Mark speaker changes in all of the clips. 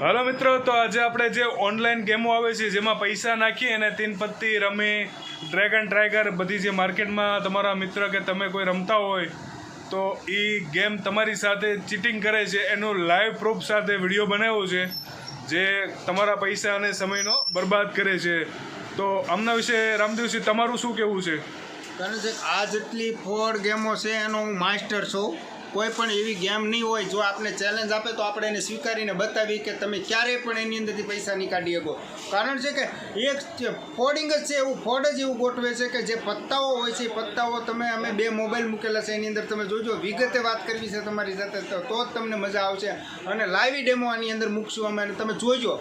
Speaker 1: હાલો મિત્રો, તો આજે આપણે જે ઓનલાઈન ગેમો આવે છે, જેમાં પૈસા નાખી અને તીન પત્તી રમી ડ્રેગન ટ્રાઈગર બધી જે માર્કેટમાં તમારા મિત્ર કે તમે કોઈ રમતા હોય, તો એ ગેમ તમારી સાથે ચીટિંગ કરે છે. એનું લાઈવ પ્રૂફ સાથે વીડિયો બનાવ્યો છે, જે તમારા પૈસા અને સમયનો બરબાદ કરે છે. તો આમના વિશે રામદેવસિંહ તમારું શું કહેવું છે?
Speaker 2: કારણ કે આ જેટલી ફોડ ગેમો છે, એનો હું માસ્ટર છું. કોઈ પણ એવી ગેમ નહીં હોય, જો આપણે ચેલેન્જ આપે તો આપણે એને સ્વીકારીને બતાવી કે તમે ક્યારેય પણ એની અંદરથી પૈસા નહીં શકો. કારણ છે કે એક ફોડિંગ જ છે, એવું ફોડ જ એવું ગોઠવે છે કે જે પત્તાઓ હોય છે, એ પત્તાઓ તમે અમે બે મોબાઈલ મૂકેલા છે, એની અંદર તમે જોજો, વિગતે વાત કરવી છે તમારી સાથે, તો જ તમને મજા આવશે. અને લાઈવ ડેમો આની અંદર મૂકશું અમે, અને તમે જોજો.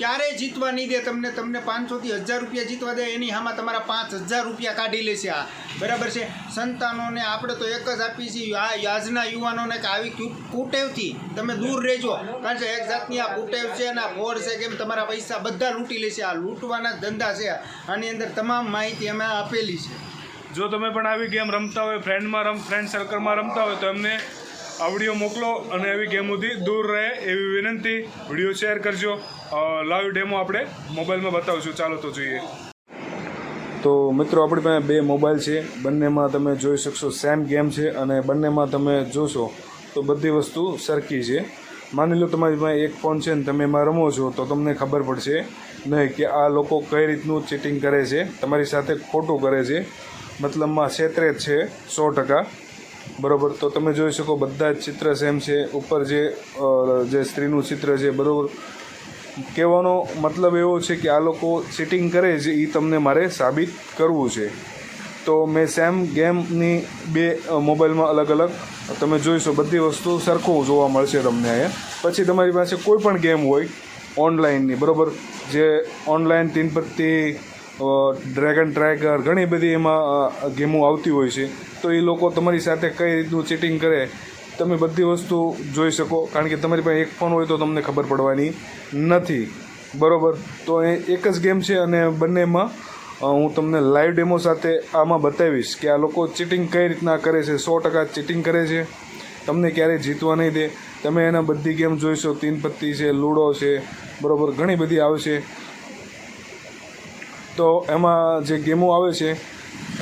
Speaker 2: ક્યારેય જીતવા નહીં દે તમને તમને પાંચસોથી હજાર રૂપિયા જીતવા દે, એની આમાં તમારા પાંચ હજાર રૂપિયા કાઢી લેશે આ. બરાબર છે? સંતાનોને આપણે તો એક જ આપીએ છીએ, આ આજના યુવાનોને કે આવી કુટેવથી તમે દૂર રહેજો. કારણ કે એક જાતની આ કુટેવ છે અને આ ફોડ છે કેમ તમારા પૈસા બધા લૂંટી લેશે. આ લૂંટવાના ધંધા છે. આની અંદર તમામ માહિતી અમે આપેલી છે.
Speaker 1: જો તમે પણ આવી ગેમ રમતા હોય ફ્રેન્ડમાં રમ ફ્રેન્ડ સર્કલમાં રમતા હોય, તો એમને આ વીડિયો મોકલો અને એવી ગેમોથી દૂર રહે એવી વિનંતી. વીડિયો શેર કરજો. લાઈવ ડેમો આપણે મોબાઈલમાં બતાવશું. ચાલો તો જોઈએ. તો મિત્રો, આપણી પાસે બે મોબાઈલ છે. બંનેમાં તમે જોઈ શકશો સેમ ગેમ છે અને બંનેમાં તમે જોશો તો બધી વસ્તુ સરખી છે. માની લો તમારી પાસે એક ફોન છે ને તમે એમાં રમો છો, તો તમને ખબર પડશે નહીં કે આ લોકો કઈ રીતનું ચીટિંગ કરે છે. તમારી સાથે ખોટું કરે છે. મતલબમાં છેતરે છે સો ટકા. બરોબર, તો તમે જોઈ શકો બધા જ ચિત્ર સેમ છે. ઉપર જે જે સ્ત્રીનું ચિત્ર છે, બરાબર. કહેવાનો મતલબ એવો છે કે આ લોકો ચીટિંગ કરે છે એ તમને મારે સાબિત કરવું છે. તો મેં સેમ ગેમની બે મોબાઈલમાં અલગ અલગ તમે જોઈશો બધી વસ્તુ સરખું જોવા મળશે તમને અહીંયા. પછી તમારી પાસે કોઈ પણ ગેમ હોય ઓનલાઈનની બરાબર. જે ઓનલાઈન તીન પત્તી ડ્રેગન ટ્રાઈગર ઘણી બધી એમાં ગેમો આવતી હોય છે. તો એ લોકો તમારી સાથે કઈ રીતનું ચીટિંગ કરે, તમે બધી વસ્તુ જોઈ શકો. કારણ કે તમારી પાસે એક ફોન હોય તો તમને ખબર પડવાની નથી. બરાબર? તો એ એક જ ગેમ છે અને બંનેમાં હું તમને લાઈવ ડેમો સાથે આમાં બતાવીશ કે આ લોકો ચીટિંગ કઈ રીતના કરે છે, સો ટકા ચીટિંગ કરે છે. તમને ક્યારેય જીતવા નહીં દે. તમે એના બધી ગેમ જોઈશો તીન પત્તી છે, લૂડો છે, બરાબર? ઘણી બધી આવશે તો એમાં જે ગેમો આવે છે,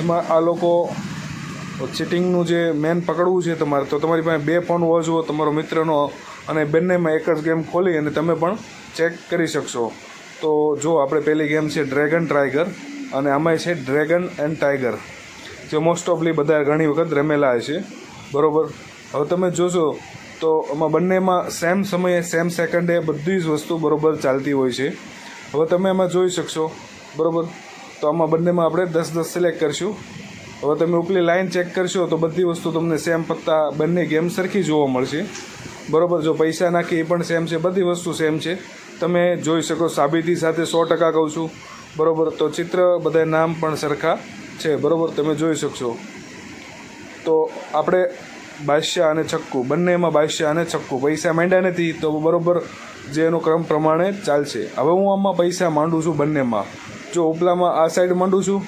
Speaker 1: એમાં આ લોકો ચીટિંગનું જે મેન પકડવું છે તમારે, તો તમારી પાસે બે ફોન હોવા જુઓ તમારો મિત્રનો અને બંનેમાં એક જ ગેમ ખોલી અને તમે પણ ચેક કરી શકશો. તો જો આપણે પહેલી ગેમ છે ડ્રેગન ટ્રાઈગર અને આમાં છે ડ્રેગન એન્ડ ટાઈગર, જે મોસ્ટ ઓફલી બધા ઘણી વખત રમેલા છે. બરોબર? હવે તમે જોશો તો આમાં બંનેમાં સેમ સમયે સેમ સેકન્ડે બધી જ વસ્તુ બરાબર ચાલતી હોય છે. હવે તમે એમાં જોઈ શકશો બરોબર. તો આમાં બંનેમાં આપણે દસ દસ સિલેક્ટ કરીશું. હવે તમે ઉપલી લાઇન ચેક કરશો તો બધી વસ્તુ તમને સેમ પત્તા બંને ગેમ સરખી જોવા મળશે. બરાબર, જો પૈસા નાખી એ પણ સેમ છે, બધી વસ્તુ સેમ છે. તમે જોઈ શકો સાબિતી સાથે સો ટકા કહું છું. બરાબર, તો ચિત્ર બધા નામ પણ સરખા છે. બરાબર, તમે જોઈ શકશો. તો આપણે બાદશાહ અને છક્કુ બંનેમાં બાદશાહ અને છક્કુ. પૈસા માંડ્યા નથી, તો બરોબર, જે એનો ક્રમ પ્રમાણે ચાલશે. હવે હું આમાં પૈસા માંડું છું બંનેમાં. જો ઉપલામાં આ સાઈડ માંડું છું,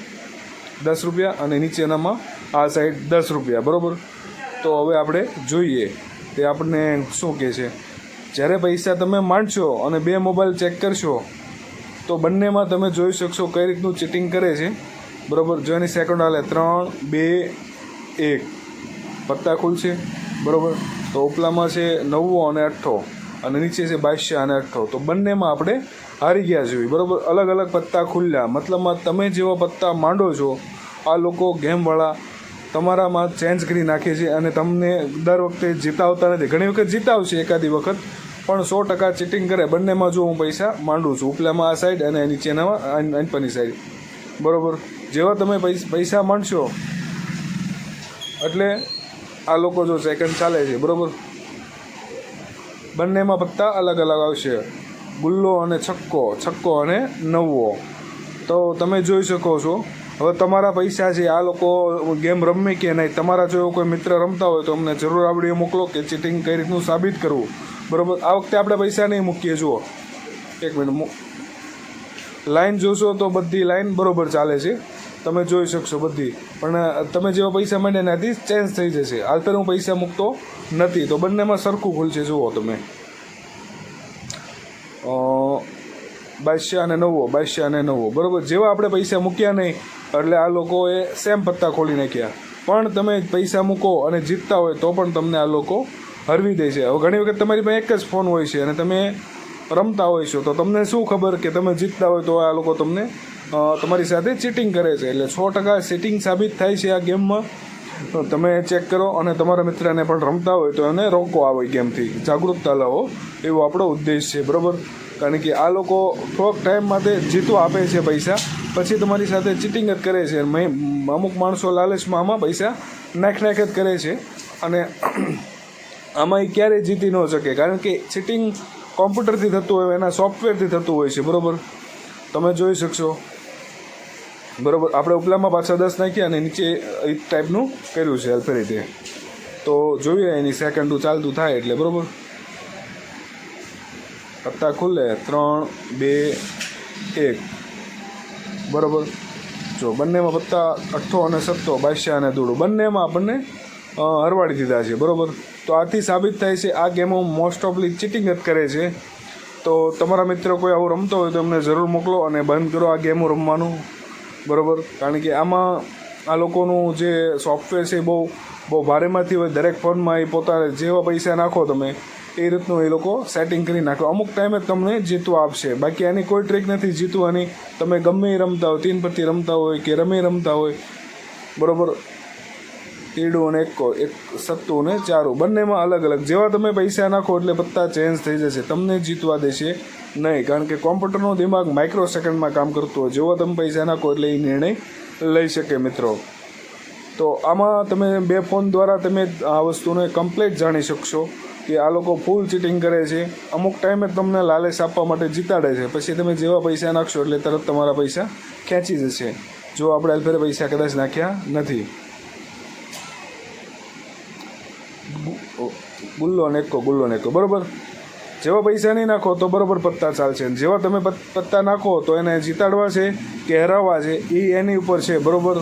Speaker 1: દસ રૂપિયા અને નીચેનામાં આ સાઈડ દસ રૂપિયા, બરાબર? તો હવે આપણે જોઈએ તે આપણને શું કહે છે. જ્યારે પૈસા તમે માંડશો અને બે મોબાઈલ ચેક કરશો, તો બંનેમાં તમે જોઈ શકશો કઈ રીતનું ચીટિંગ કરે છે. બરાબર? જો એની સેકન્ડ હાલે ત્રણ, બે, એક. પત્તા ખુલશે, બરાબર? તો ઉપલામાં છે નવ્વો અને અઠ્ઠો. અને નીચે છે બાદશાહ અને અઠ્ઠો તો બંનેમાં આપણે હારી ગયા જોઈએ બરાબર? અલગ અલગ પત્તા ખુલ્યા મતલબમાં તમે જેવા પત્તા માંડો છો, આ લોકો ગેમવાળા તમારામાં ચેન્જ કરી નાખે છે અને તમને દર વખતે જીતાવતા નથી. ઘણી વખત જીતાવશે એકાદી વખત, પણ સો ટકા ચીટિંગ કરે. બંનેમાં જો હું પૈસા માંડું છું. ઉપલામાં આ સાઈડ અને નીચેનામાં અંપની સાઈડ બરાબર? જેવા તમે પૈસા માંડશો, એટલે આ લોકો જો સેકન્ડ ચાલે છે. બરોબર? બંનેમાં પત્તા અલગ અલગ આવશે. ગુલ્લો અને છક્કો છક્કો અને નવ્વો. તો તમે જોઈ શકો છો. હવે તમારા પૈસા છે, આ લોકો ગેમ રમે કે નહીં, તમારા જો કોઈ મિત્ર રમતા હોય તો અમને જરૂર આવડીએ મોકલો કે ચીટિંગ કઈ રીતનું સાબિત કરવું. બરાબર? આ વખતે આપણે પૈસા નહીં મૂકીએ, જુઓ. એક મિનિટ લાઈન જોશો તો બધી લાઈન બરોબર ચાલે છે. તમે જોઈ શકશો બધી. પણ તમે જેવા પૈસા માંડ્યા એનાથી ચેન્જ થઈ જશે. તો હું પૈસા મૂકતો નથી. તો બંનેમાં સરખું ખુલશે, જુઓ તમે. બાદશાહ અને નવો, બાદશાહ અને નવો. બરાબર? જેવા આપણે પૈસા મૂક્યા નહીં, એટલે આ લોકોએ સેમ પત્તા ખોલી નાખ્યા. પણ તમે પૈસા મૂકો અને જીતતા હોય તો પણ તમને આ લોકો હરવી દે છે. હવે ઘણી વખત તમારી પાસે એક જ ફોન હોય છે અને તમે રમતા હોય છો. તો તમને શું ખબર કે તમે જીતતા હોય તો આ લોકો તમને તમારી સાથે ચીટિંગ કરે છે. એટલે સો ટકા ચીટિંગ સાબિત થાય છે આ ગેમમાં. તમે ચેક કરો અને તમારા મિત્રને પણ રમતા હોય તો એને રોકો આવે ગેમથી. જાગૃતતા લાવો. એવો આપણો ઉદ્દેશ છે, બરાબર? કારણ કે આ લોકો થોડોક ટાઈમ માટે જીતવા આપે છે પૈસા. પછી તમારી સાથે ચીટિંગ જ કરે છે. અમુક માણસો લાલચમાં આમાં પૈસા નાખ નાખ જ કરે છે. અને આમાં એ ક્યારેય જીતી ન શકે. કારણ કે ચીટિંગ કોમ્પ્યુટરથી થતું હોય, એના સોફ્ટવેરથી થતું હોય છે, બરાબર? તમે જોઈ શકશો. બરાબર. આપણે ઉપલામાં પાછા દસ નાખ્યા અને નીચે એ ટાઈપનું કર્યું છે અલ્ફે રીતે તો જોઈએ એની સેકન્ડનું ચાલતું થાય એટલે, બરાબર? પત્તા ખુલે, ત્રણ, બે, એક. બરાબર? જો, બંનેમાં પત્તા અઠ્ઠો અને સત્તો બાદશાહ અને દૂડો બંનેમાં આપણને હરવાડી દીધા છે, બરાબર? તો આથી સાબિત થાય છે, આ ગેમો મોસ્ટ ઓફલી ચીટિંગ જ કરે છે. તો તમારા મિત્ર કોઈ આવું રમતો હોય તો એમને જરૂર મોકલો અને બંધ કરો આ ગેમો રમવાનું. બરાબર? કારણ કે આમાં આ લોકોનું જે સોફ્ટવેર છે એ બહુ બહુ ભારેમાંથી હોય, દરેક ફોનમાં એ પોતાને જેવા પૈસા નાખો તમે, એ રીતનું એ લોકો સેટિંગ કરી નાખો. અમુક ટાઈમે તમને જીતવા આપશે. બાકી આની કોઈ ટ્રીક નથી જીતવાની. તમે ગમે એ રમતા હોય, તીન પરથી રમતા હોય કે રમે રમતા હોય, બરાબર? તીડું અને એકો એક સત્તુ અને ચારું. બંનેમાં અલગ અલગ જેવા તમે પૈસા નાખો એટલે પત્તા ચેન્જ થઈ જશે. તમને જીતવા દેશે. નહીં, કારણ કે કોમ્પ્યુટરનો દિમાગ માઇક્રો સેકન્ડમાં કામ કરતું હોય. જેવો તમે પૈસા નાખો એટલે એ નિર્ણય લઈ શકે મિત્રો. તો આમાં તમે બે ફોન દ્વારા તમે આ વસ્તુને કમ્પ્લીટ જાણી શકશો કે આ લોકો ફૂલ ચીટિંગ કરે છે. અમુક ટાઈમે તમને લાલચ આપવા માટે જીતાડે છે. પછી તમે જેવા પૈસા નાખશો એટલે તરત તમારા પૈસા ખેંચી જશે. જો આપણે અલફેરે પૈસા કદાચ નાખ્યા નથી. ગુલ્લો ને એકો ગુલ્લો નેકો. બરોબર? જેવા પૈસા નહીં નાખો તો બરાબર પત્તા ચાલશે. જેવા તમે પત- પત્તા નાખો તો એને જીતાડવા છે કે હરાવવા છે એ એની ઉપર છે, બરોબર?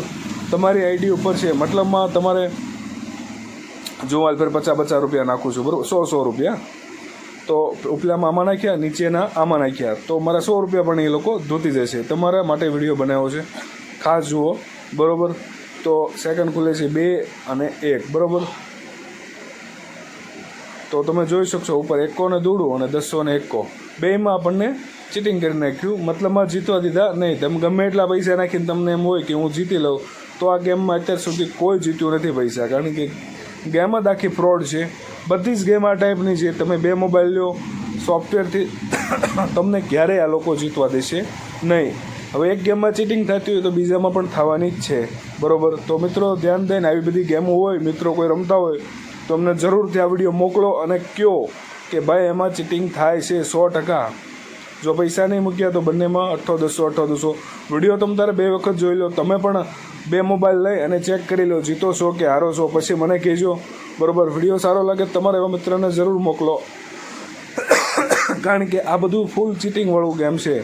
Speaker 1: તમારી આઈડી ઉપર છે. મતલબમાં તમારે જો હાલ ફેર પચાસ પચાસ રૂપિયા નાખું છું, બરાબર? સો સો રૂપિયા. તો ઉપલામાં આમાં નાખ્યા, નીચેના આમાં નાખ્યા. તો મારા સો રૂપિયા પણ એ લોકો ધોતી જશે તમારા માટે વીડિયો બનાવ્યો છે. ખાસ જુઓ, બરાબર? તો સેકન્ડ ખુલે છે બે અને એક, બરોબર? તો તમે જોઈ શકશો, ઉપર એકો ને દોડું અને દસો ને એકો. બેમાં આપણને ચીટિંગ કરી નાખ્યું મતલબમાં જીતવા દીધા નહીં. તમે ગમે એટલા પૈસા નાખીને તમને એમ હોય કે હું જીતી લઉં, તો આ ગેમમાં અત્યાર સુધી કોઈ જીત્યું નથી પૈસા. કારણ કે ગેમ જ આખી ફ્રોડ છે. બધી જ ગેમ આ ટાઈપની છે. તમે બે મોબાઈલ લો સોફ્ટવેરથી તમને ક્યારેય આ લોકો જીતવા દેશે નહીં. હવે એક ગેમમાં ચીટિંગ થતી હોય તો બીજામાં પણ થવાની જ છે. બરોબર? તો મિત્રો, ધ્યાન દઈને આવી બધી ગેમો હોય, મિત્રો કોઈ રમતા હોય તો અમને જરૂરથી આ વીડિયો મોકલો અને કહો કે ભાઈ એમાં ચીટિંગ થાય છે સો ટકા. જો પૈસા નહીં મૂક્યા તો બંનેમાં અઠ્ઠો, દસો અઠ્ઠો, દસો. વીડિયો તમે તારે બે વખત જોઈ લો. તમે પણ બે મોબાઈલ લઈ અને ચેક કરી લો, જીતો છો કે હારો છો. પછી મને કહેજો. બરોબર, વીડિયો સારો લાગે તમારા એવા મિત્રને જરૂર મોકલો. કારણ કે આ બધું ફૂલ ચીટિંગવાળું ગેમ છે.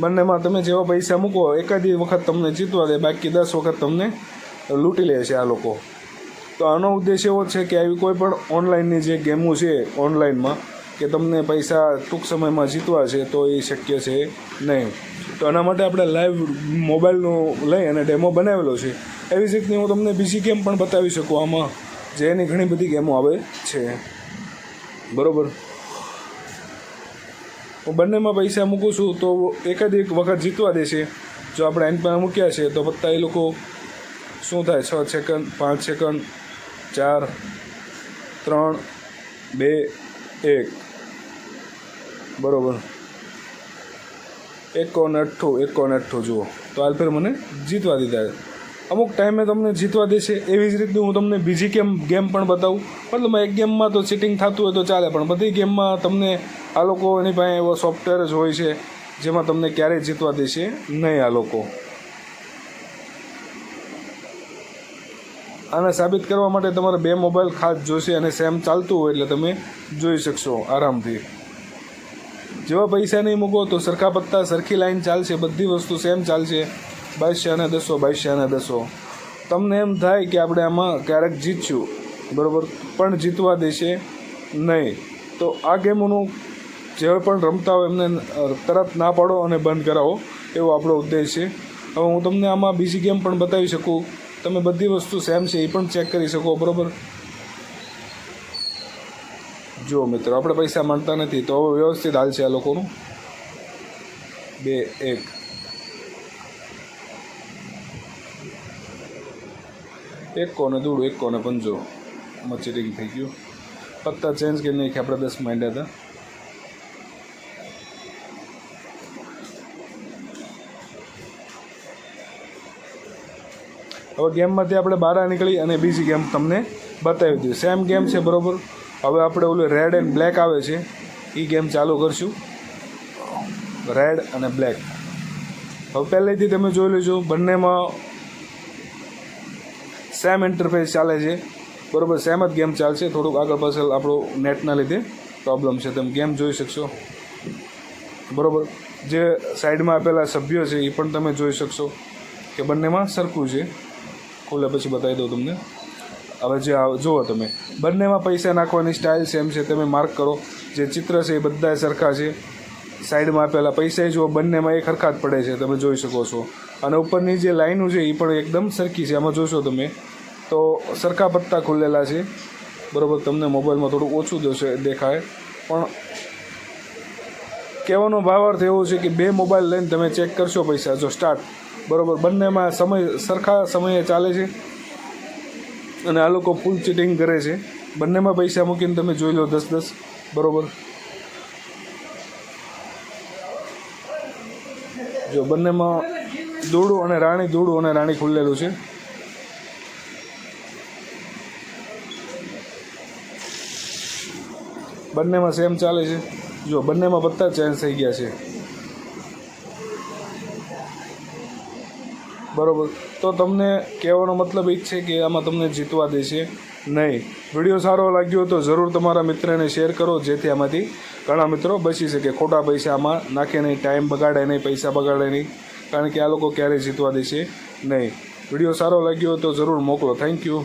Speaker 1: બંનેમાં તમે જેવા પૈસા મૂકો, એકાદી વખત તમને જીતવા દે, બાકી દસ વખત તમને લૂંટી લે છે આ લોકો. તો આનો ઉદ્દેશ એવો છે કે આવી કોઈ પણ ઓનલાઈનની જે ગેમો છે ઓનલાઈનમાં, કે તમને પૈસા ટૂંક સમયમાં જીતવા છે, તો એ શક્ય છે નહીં. તો એના માટે આપણે લાઈવ મોબાઈલનું લઈ અને ડેમો બનાવેલો છે. એવી જ રીતની હું તમને બીજી ગેમ પણ બતાવી શકું, આમાં જે એની ઘણી બધી ગેમો આવે છે. બરાબર? હું બંનેમાં પૈસા મૂકું છું, તો એકાદ એક વખત જીતવા દેશે. જો આપણે એન પર મૂક્યા છે, તો પત્તા એ લોકો શું થાય? છ સેકન્ડ, પાંચ સેકન્ડ, ચાર, ત્રણ, બે, એક. બરાબર. એકો ને અઠ્ઠું, એકો ને અઠ્ઠું, જુઓ. તો હાલ ફેર મને જીતવા દીધા અમુક ટાઈમે તમને જીતવા દેશે એવી જ રીતની હું તમને બીજી ગેમ ગેમ પણ બતાવું. મતલબ એક ગેમમાં તો ચીટિંગ થતું હોય તો ચાલે, પણ બધી ગેમમાં તમને આ લોકો એની પાસે એવો સોફ્ટવેર જ હોય છે જેમાં તમને ક્યારેય જીતવા દેશે નહીં આ લોકો. આને સાબિત કરવા માટે તમારે બે મોબાઈલ ખાસ જોશે અને સેમ ચાલતું હોય એટલે તમે જોઈ શકશો આરામથી. જેવા પૈસા નહીં મૂકો તો સરખા પત્તા, સરખી લાઈન ચાલશે, બધી વસ્તુ સેમ ચાલશે. બાદશાહ અને દસો બાદશાહ અને દસો. તમને એમ થાય કે આપણે આમાં ક્યારેક જીતશું, બરાબર? પણ જીતવા દેશે નહીં. તો આ ગેમોનું જે પણ રમતા હોય એમને તરત ના પાડો અને બંધ કરાવો, એવો આપણો ઉદ્દેશ છે. હવે હું તમને આમાં બીજી ગેમ પણ બતાવી શકું. તમે બધી વસ્તુ સેમ છે, એ પણ ચેક કરી શકો, બરાબર? જુઓ મિત્રો, આપણે પૈસા માનતા નથી, તો હવે વ્યવસ્થિત હાલ છે આ લોકોનું. બે, એક. એક કોને દૂડું એક કોને પંજો આમાં થઈ ગયું. પત્તા ચેન્જ કરી નાખી, આપણે દસ માંડ્યા હતા. હવે ગેમમાંથી આપણે બહાર નીકળી અને બીજી ગેમ તમને બતાવી દીધી સેમ ગેમ છે, બરાબર? હવે આપણે ઓલું રેડ એન્ડ બ્લેક આવે છે. એ ગેમ ચાલુ કરશું. રેડ અને બ્લેક હવે પહેલેથી તમે જોઈ લેજો, બંનેમાં સેમ ઇન્ટરફેસ ચાલે છે. બરોબર સેમ જ ગેમ ચાલશે. થોડુંક આગળ પાછળ આપણું નેટના લીધે પ્રોબ્લેમ છે. તમે ગેમ જોઈ શકશો. બરોબર? જે સાઈડમાં આપેલા સભ્યો છે એ પણ તમે જોઈ શકશો કે બંનેમાં સરખું છે. ખોલે પછી બતાવી દઉં તમને. હવે જે જુઓ તમે. બંનેમાં પૈસા નાખવાની સ્ટાઇલ સેમ છે. તમે માર્ક કરો. જે ચિત્ર છે એ બધા સરખા છે. સાઈડમાં આપેલા પૈસા જુઓ, બંનેમાં એ સરખા જ પડે છે. તમે જોઈ શકો છો. અને ઉપરની જે લાઈનો છે એ પણ એકદમ સરખી છે. આમાં જોશો તમે, તો સરખા પત્તા ખુલેલા છે. બરાબર, તમને મોબાઈલમાં થોડું ઓછું જશે, દેખાય. પણ કહેવાનો ભાવાર્થ એવો છે કે બે મોબાઈલ લઈને તમે ચેક કરશો પૈસા, જો સ્ટાર્ટ બરાબર, બંનેમાં સમય, સરખા સમયે ચાલે છે અને આ લોકો ફૂલ ચીટિંગ કરે છે. બંનેમાં પૈસા મૂકીને તમે જોઈ લો દસ દસ, બરાબર. જો બંનેમાં દોડું અને રાણી દોડું અને રાણી ખુલ્લેલું છે. બંનેમાં સેમ ચાલે છે. જો બંનેમાં બધા ચેન્જ થઈ ગયા છે. બરોબર. તો તમને કહેવાનો મતલબ એ જ છે કે આમાં તમને જીતવા દેશે નહીં. વીડિયો સારો લાગ્યો તો જરૂર તમારા મિત્રને શેર કરો, જેથી આમાંથી ઘણા મિત્રો બચી શકે. ખોટા પૈસા આમાં નાખે નહીં, ટાઈમ બગાડે નહીં, પૈસા બગાડે નહીં, કારણ કે આ લોકો ક્યારેય જીતવા દેશે નહીં. વીડિયો સારો લાગ્યો તો જરૂર મોકલો. Thank you